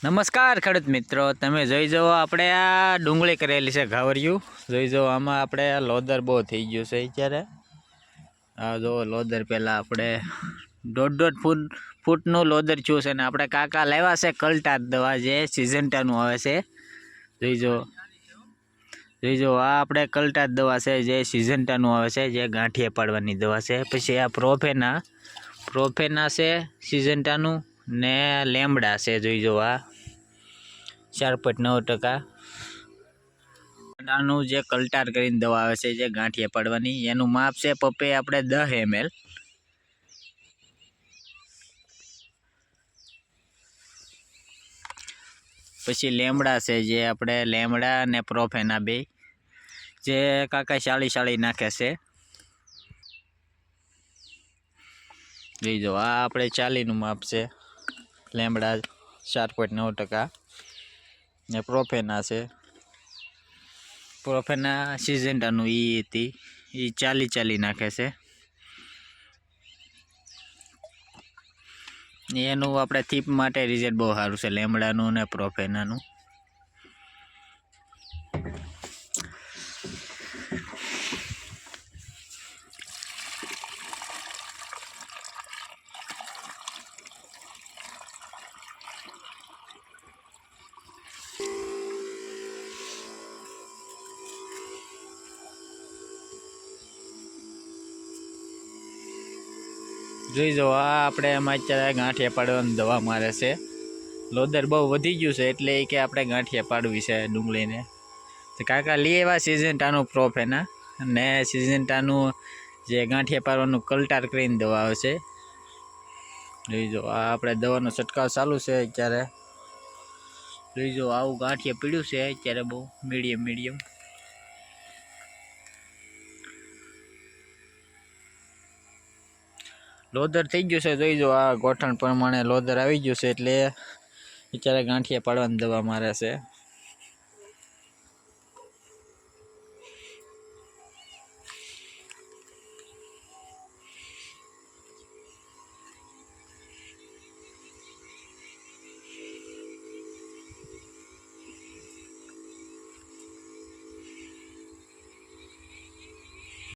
નમસ્કાર ખેડૂત મિત્રો, તમે જોઈ જુઓ આપણે આ ડુંગળી કરેલી છે ઘાવરિયું. જોઈ જુઓ આમાં આપણે લોદર બહુ થઈ ગયું છે અત્યારે. આ જો લોદર પહેલાં આપણે દોઢ દોઢ ફૂટ, ફૂટનું લોદર ચૂસ છે ને આપણે કાકા લાવ્યા છે કલ્ટાર દવા જે સિઝન્ટાનું આવે છે. જોઈ જુઓ. જોઈ જુઓ, આ આપણે કલ્ટાર દવા છે જે સિઝન્ટાનું આવે છે, જે ગાંઠિયા પાડવાની દવા છે. પછી આ પ્રોફેના પ્રોફેના છે સિઝન્ટાનું. ને લેમડા છે, જોઈ જુઓ આ. ચાર પોઈન્ટ નવ ટકા. આનું જે કલટાર કરીને દવા આવે છે, જે ગાંઠિયા પાડવાની, એનું માપ છે પપ્પે આપણે દસ એમએલ પછી લેમડા છે, જે આપણે લેમડા અને પ્રોફેના બે, જે કાકા શાળી શાળી નાખે છે. જોઈ જો આ આપણે ચાલીનું માપ છે. લેમડા ચાર પોઈન્ટ નવ ટકા ને પ્રોફેના છે. પ્રોફેના સિઝન્ટાનું એ હતી. એ ચાલી ચાલી નાખે છે. એનું આપણે થીપ માટે રિઝલ્ટ બહુ સારું છે. લેમડાનું ને પ્રોફેનાનું જોઈ જો આ આપણે એમાં અત્યારે ગાંઠિયા પાડવાની દવા મારે છે. લોદર બહુ વધી ગયું છે, એટલે એ કે આપણે ગાંઠિયા પાડવી છે ડુંગળીને. તો કાકા લઈ એવા સિઝન્ટાનું પ્રોફ એના ને સિઝન્ટાનું જે ગાંઠિયા પાડવાનું કલ્ટાર કરીને દવા આવે છે. જોઈ જો આ આપણે દવાનો છંટકાવ ચાલુ છે અત્યારે. જોઈ જો આવું ગાંઠિયા પીડ્યું છે અત્યારે બહુ મીડિયમ મીડિયમ લોદર થઈ ગયું છે. જોઈ જો આ ગોઠણ પ્રમાણે લોદર આવી ગયું છે એટલે બિચારા ગાંઠિયા પાડવાની દવા મારે છે.